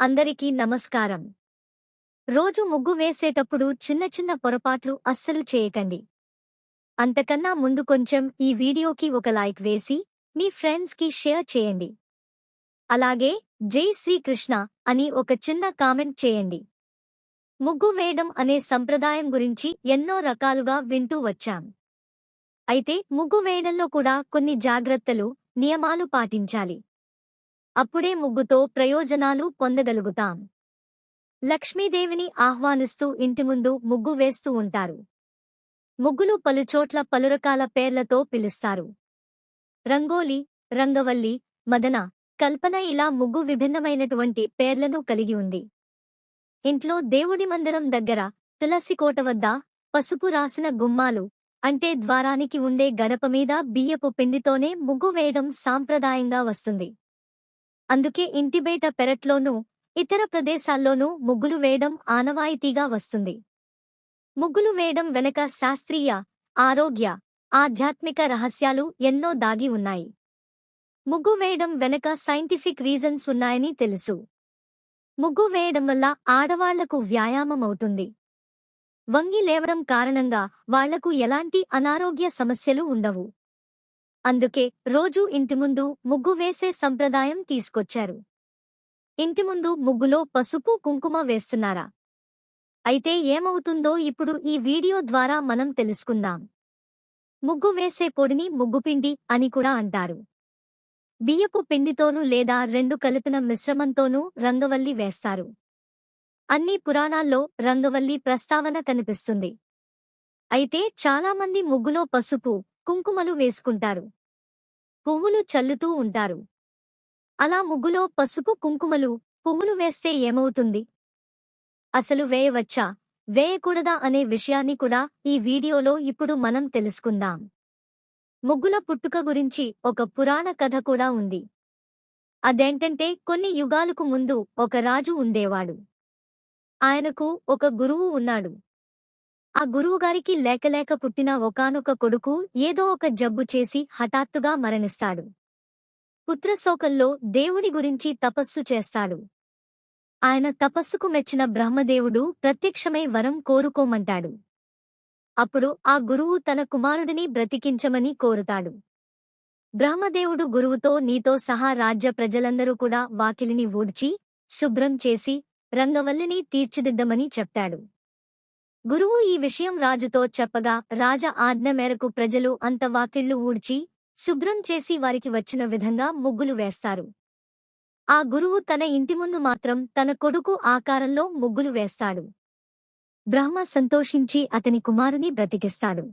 అందరికీ నమస్కారం. రోజు ముగ్గు వేసేటప్పుడు చిన్న చిన్న పొరపాట్లు అస్సలు చేయకండి. అంతకన్నా ముందు కొంచెం ఈ వీడియోకి ఒక లైక్ వేసి మీ ఫ్రెండ్స్కి షేర్ చేయండి. అలాగే జై శ్రీకృష్ణ అని ఒక చిన్న కామెంట్ చేయండి. ముగ్గు వేయడం అనే సంప్రదాయం గురించి ఎన్నో రకాలుగా వింటూ వచ్చాం. అయితే ముగ్గు వేయడంలో కూడా కొన్ని జాగ్రత్తలు నియమాలు పాటించాలి. అప్పుడే ముగ్గుతో ప్రయోజనాలు పొందగలుగుతాం. లక్ష్మీదేవిని ఆహ్వానిస్తూ ఇంటి ముందు ముగ్గు వేస్తూ ఉంటారు. ముగ్గులు పలుచోట్ల పలురకాల పేర్లతో పిలుస్తారు. రంగోలి రంగవల్లి మదన కల్పన ఇలా ముగ్గు విభిన్నమైనటువంటి పేర్లను కలిగి ఉంది. ఇంట్లో దేవుడి మందిరం దగ్గర తులసికోట వద్ద పసుపు రాసిన గుమ్మాలు అంటే ద్వారానికి ఉండే గడప మీద బియ్యపు పిండితోనే ముగ్గు వేయడం సాంప్రదాయంగా వస్తుంది. అందుకే ఇంటి బయట పెరట్లోనూ ఇతర ప్రదేశాల్లోనూ ముగ్గులు వేయడం ఆనవాయితీగా వస్తుంది. ముగ్గులు వేయడం వెనక శాస్త్రీయ ఆరోగ్య ఆధ్యాత్మిక రహస్యాలు ఎన్నో దాగి ఉన్నాయి. ముగ్గు వేయడం వెనక సైంటిఫిక్ రీజన్స్ ఉన్నాయని తెలుసు. ముగ్గు వేయడం వల్ల ఆడవాళ్ళకు వ్యాయామమవుతుంది. వంగి లేవడం కారణంగా వాళ్ళకు ఎలాంటి అనారోగ్య సమస్యలు ఉండవు. అందుకే రోజూ ఇంటి ముందు ముగ్గు వేసే సంప్రదాయం తీసుకొచ్చారు. ఇంటి ముందు ముగ్గులో పసుపు కుంకుమ వేస్తున్నారా? అయితే ఏమవుతుందో ఇప్పుడు ఈ వీడియో ద్వారా మనం తెలుసుకుందాం. ముగ్గు వేసే పొడిని ముగ్గుపిండి అని కూడా అంటారు. బియ్యపు పిండితోనూ లేదా రెండు కలిపిన మిశ్రమంతోనూ రంగవల్లి వేస్తారు. అన్ని పురాణాల్లో రంగవల్లి ప్రస్తావన కనిపిస్తుంది. అయితే చాలామంది ముగ్గులో పసుపు కుంకుమలు వేసుకుంటారు. పువ్వులు చల్లుతూ ఉంటారు. అలా ముగ్గులో పసుపు కుంకుమలు పువ్వులు వేస్తే ఏమవుతుంది? అసలు వేయవచ్చా? వేయకూడదా అనే విషయాన్ని కూడా ఈ వీడియోలో ఇప్పుడు మనం తెలుసుకుందాం. ముగ్గుల పుట్టుక గురించి ఒక పురాణ కథ కూడా ఉంది. అదేంటంటే కొన్ని యుగాలకు ముందు ఒక రాజు ఉండేవాడు. ఆయనకు ఒక గురువు ఉన్నాడు. ఆ గురువుగారికి లేకలేక పుట్టిన ఒకానొక కొడుకు ఏదో ఒక జబ్బు చేసి హఠాత్తుగా మరణిస్తాడు. పుత్రశోకంలో దేవుడి గురించి తపస్సు చేస్తాడు. ఆయన తపస్సుకు మెచ్చిన బ్రహ్మదేవుడు ప్రత్యక్షమై వరం కోరుకోమంటాడు. అప్పుడు ఆ గురువు తన కుమారుడిని బ్రతికించమని కోరుతాడు. బ్రహ్మదేవుడు గురువుతో నీతో సహా రాజ్య ప్రజలందరూ కూడా వాకిలిని ఊడ్చి శుభ్రం చేసి రంగవల్లిని తీర్చిదిద్దమని చెప్తాడు. గురువు ఈ విషయం రాజుతో చెప్పగా రాజ ఆజ్ఞ మేరకు ప్రజలు అంత వాకిళ్ళు ఊడ్చి శుభ్రం చేసి వారికి వచ్చిన విధంగా ముగ్గులు వేస్తారు. ఆ గురువు తన ఇంటి ముందు మాత్రం తన కొడుకు ఆకారంలో ముగ్గులు వేస్తాడు. బ్రహ్మ సంతోషించి అతని కుమారుని బ్రతికిస్తాడు.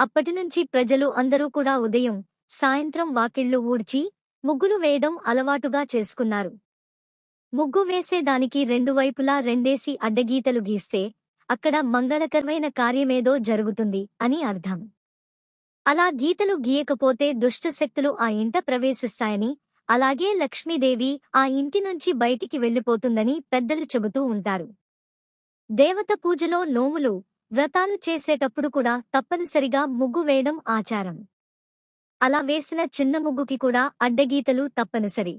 అప్పటినుంచి ప్రజలు అందరూ కూడా ఉదయం సాయంత్రం వాకిళ్ళు ఊడ్చి ముగ్గులు వేయడం అలవాటుగా చేసుకున్నారు. ముగ్గు వేసేదానికి రెండు వైపులా రెండేసి అడ్డగీతలు గీస్తే అక్కడ మంగళకరమైన కార్యమేదో జరుగుతుంది అని అర్థం. అలా గీతలు గీయకపోతే దుష్టశక్తులు ఆ ఇంట ప్రవేశిస్తాయని అలాగే లక్ష్మీదేవి ఆ ఇంటి నుంచి బయటికి వెళ్ళిపోతుందని పెద్దలు చెబుతూ ఉంటారు. దేవత పూజలో నోములు వ్రతాలు చేసేటప్పుడు కూడా తప్పనిసరిగా ముగ్గు వేయడం ఆచారం. అలా వేసిన చిన్న ముగ్గుకి కూడా అడ్డగీతలు తప్పనిసరి.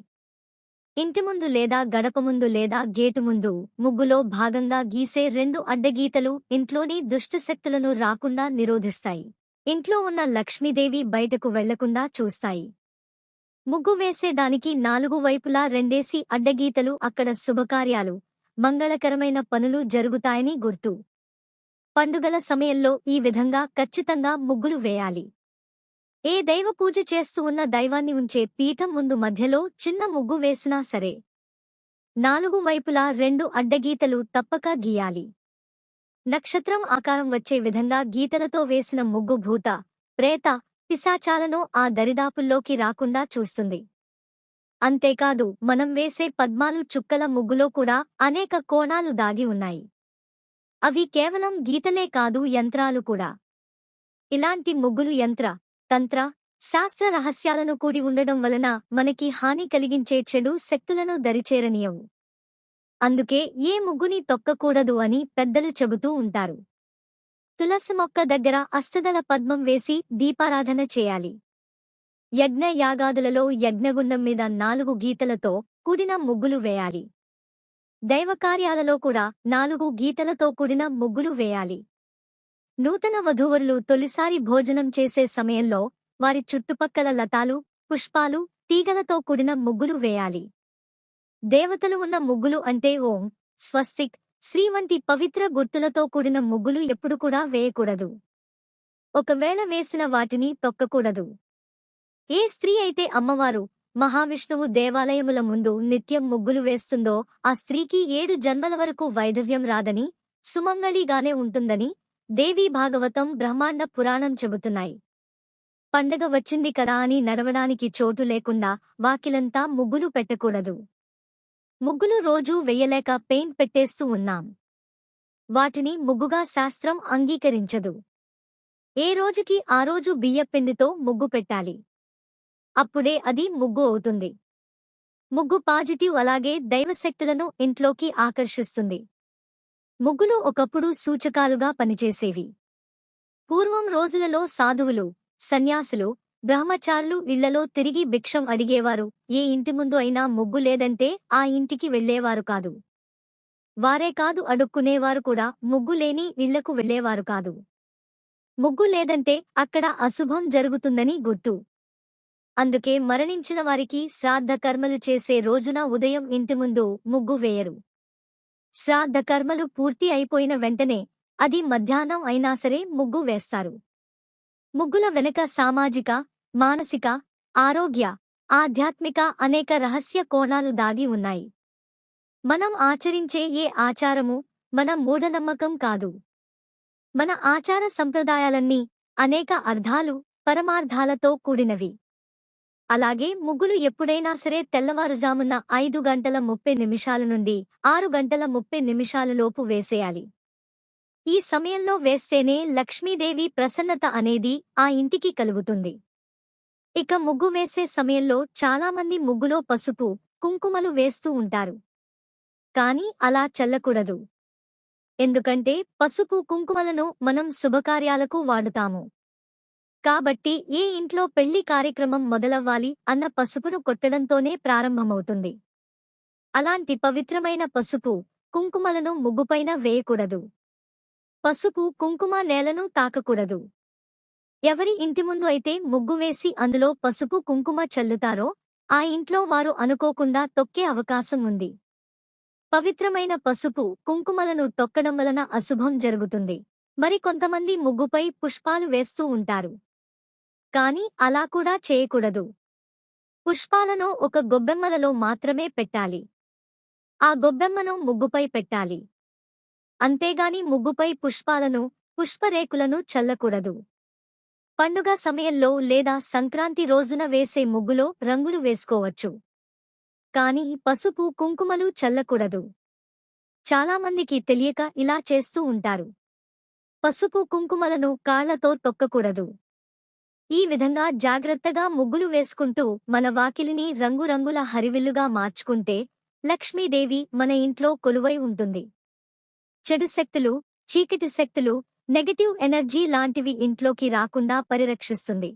ఇంటి ముందు లేదా గడప ముందు లేదా గేటు ముందు ముగ్గులో భాగంగా గీసే రెండు అడ్డగీతలు ఇంట్లోని దుష్టశక్తులను రాకుండా నిరోధిస్తాయి. ఇంట్లో ఉన్న లక్ష్మీదేవి బయటకు వెళ్ళకుండా చూస్తాయి. ముగ్గు వేసేదానికి నాలుగు వైపులా రెండేసి అడ్డగీతలు అక్కడ శుభకార్యాలు మంగళకరమైన పనులు జరుగుతాయని గుర్తు. పండుగల సమయంలో ఈ విధంగా ఖచ్చితంగా ముగ్గులు వేయాలి. ఏ దైవ పూజ చేస్తూ ఉన్న దైవాన్ని ఉంచే పీఠం ముందు మధ్యలో చిన్న ముగ్గు వేసినా సరే. నాలుగు వైపులా రెండు అడ్డగీతలు తప్పక గీయాలి. నక్షత్రం ఆకారం వచ్చే విధంగా గీతలతో వేసిన ముగ్గు భూత ప్రేత పిశాచాలను ఆ దరిదాపుల్లోకి రాకుండా చూస్తుంది. అంతేకాదు మనం వేసే పద్మాలు చుక్కల ముగ్గులో కూడా అనేక కోణాలు దాగి ఉన్నాయి. అవి కేవలం గీతలే కాదు యంత్రాలు కూడా. ఇలాంటి ముగ్గులు యంత్ర తంత్ర శాస్త్ర రహస్యాలను కూడి ఉండడం వలన మనకి హాని కలిగించే చెడు శక్తులను దరిచేరనీయవు. అందుకే ఏ ముగ్గుని తొక్కకూడదు అని పెద్దలు చెబుతూ ఉంటారు. తులసి మొక్క దగ్గర అష్టదళ పద్మం వేసి దీపారాధన చేయాలి. యజ్ఞ యాగాదులలో యజ్ఞగుండం మీద నాలుగు గీతలతో కూడిన ముగ్గులు వేయాలి. దైవకార్యాలలో కూడా నాలుగు గీతలతో కూడిన ముగ్గులు వేయాలి. నూతన వధూవరులు తొలిసారి భోజనం చేసే సమయంలో వారి చుట్టుపక్కల లతాలు పుష్పాలు తీగలతో కూడిన ముగ్గులు వేయాలి. దేవతలు ఉన్న ముగ్గులు అంటే ఓం స్వస్తిక్ శ్రీ వంటి పవిత్ర గుర్తులతో కూడిన ముగ్గులు ఎప్పుడు కూడా వేయకూడదు. ఒకవేళ వేసిన వాటిని తొక్కకూడదు. ఏ స్త్రీ అయితే అమ్మవారు మహావిష్ణువు దేవాలయముల ముందు నిత్యం ముగ్గులు వేస్తుందో ఆ స్త్రీకి ఏడు జన్మల వరకు వైధవ్యం రాదని సుమంగళిగానే ఉంటుందని దేవీ భాగవతం బ్రహ్మాండ పురాణం చెబుతున్నాయి. పండగ వచ్చింది కదా అని నడవడానికి చోటు లేకుండా వాకిలంతా ముగ్గులు పెట్టకూడదు. ముగ్గులు రోజూ వెయ్యలేక పెయింట్ పెట్టేస్తూ ఉన్నాం. వాటిని ముగ్గుగా శాస్త్రం అంగీకరించదు. ఏ రోజుకి ఆ రోజు బియ్యపిండితో ముగ్గు పెట్టాలి. అప్పుడే అది ముగ్గు అవుతుంది. ముగ్గు పాజిటివ్ అలాగే దైవశక్తులను ఇంట్లోకి ఆకర్షిస్తుంది. ముగ్గులు ఒకప్పుడు సూచకాలుగా పనిచేసేవి. పూర్వం రోజులలో సాధువులు సన్యాసులు బ్రహ్మచారులు ఇళ్ళలో తిరిగి భిక్షం అడిగేవారు. ఏ ఇంటి ముందు అయినా ముగ్గు లేదంటే ఆ ఇంటికి వెళ్ళేవారు కాదు. వారే కాదు అడుక్కునేవారు కూడా ముగ్గు లేని ఇళ్ళకు వెళ్ళేవారు కాదు. ముగ్గు లేదంటే అక్కడ అశుభం జరుగుతుందని గుర్తు. అందుకే మరణించిన వారికి శ్రాద్ధ కర్మలు చేసే రోజున ఉదయం ఇంటి ముందు ముగ్గు వేయరు. శ్రాద్ధ కర్మలు పూర్తి అయిపోయిన వెంటనే అది మధ్యాహ్నం అయినా సరే ముగ్గు వేస్తారు. ముగ్గుల వెనక సామాజిక మానసిక ఆరోగ్య ఆధ్యాత్మిక అనేక రహస్య కోణాలు దాగి ఉన్నాయి. మనం ఆచరించే ఏ ఆచారము మన మూఢనమ్మకం కాదు. మన ఆచార సంప్రదాయాలన్నీ అనేక అర్థాలు పరమార్థాలతో కూడినవి. అలాగే ముగ్గులు ఎప్పుడైనా సరే తెల్లవారుజామున ఐదు గంటల ముప్పై నిమిషాల నుండి ఆరు గంటల ముప్పై నిమిషాలలోపు వేసేయాలి. ఈ సమయంలో వేస్తేనే లక్ష్మీదేవి ప్రసన్నత అనేది ఆ ఇంటికి కలుగుతుంది. ఇక ముగ్గు వేసే సమయంలో చాలామంది ముగ్గులో పసుపు కుంకుమలు వేస్తూ ఉంటారు. కాని అలా చల్లకూడదు. ఎందుకంటే పసుపు కుంకుమలను మనం శుభకార్యాలకు వాడుతాము. కాబట్టి ఏ ఇంట్లో పెళ్ళి కార్యక్రమం మొదలవ్వాలి అన్న పసుపును కొట్టడంతోనే ప్రారంభమవుతుంది. అలాంటి పవిత్రమైన పసుపు కుంకుమలను ముగ్గుపైన వేయకూడదు. పసుపు కుంకుమ నేలను తాకకూడదు. ఎవరి ఇంటి ముందు అయితే ముగ్గు వేసి అందులో పసుపు కుంకుమ చల్లుతారో ఆ ఇంట్లో వారు అనుకోకుండా తొక్కే అవకాశం ఉంది. పవిత్రమైన పసుపు కుంకుమలను తొక్కడం వలన అశుభం జరుగుతుంది. మరి కొంతమంది ముగ్గుపై పుష్పాలు వేస్తూ ఉంటారు. కాని అలా కూడా చేయకూడదు. పుష్పాలను ఒక గొబ్బెమ్మలలో మాత్రమే పెట్టాలి. ఆ గొబ్బెమ్మను ముగ్గుపై పెట్టాలి. అంతేగాని ముగ్గుపై పుష్పాలను పుష్పరేకులను చల్లకూడదు. పండుగ సమయంలో లేదా సంక్రాంతి రోజున వేసే ముగ్గులో రంగులు వేసుకోవచ్చు. కాని పసుపు కుంకుమలు చల్లకూడదు. చాలామందికి తెలియక ఇలా చేస్తూ ఉంటారు. పసుపు కుంకుమలను కాళ్ళతో తొక్కకూడదు. ఈ విధంగా జాగ్రత్తగా ముగ్గులు వేసుకుంటూ మన వాకిలిని రంగురంగుల హరివిల్లుగా మార్చుకుంటే లక్ష్మీదేవి మన ఇంట్లో కొలువై ఉంటుంది. చెడు శక్తులు చీకటి శక్తులు నెగటివ్ ఎనర్జీ లాంటివి ఇంట్లోకి రాకుండా పరిరక్షిస్తుంది.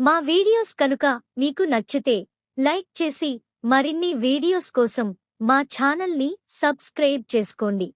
మా వీడియోస్ కనుక మీకు నచ్చితే లైక్ చేసి మరిన్ని వీడియోస్ కోసం మా ఛానల్ని సబ్స్క్రైబ్ చేసుకోండి.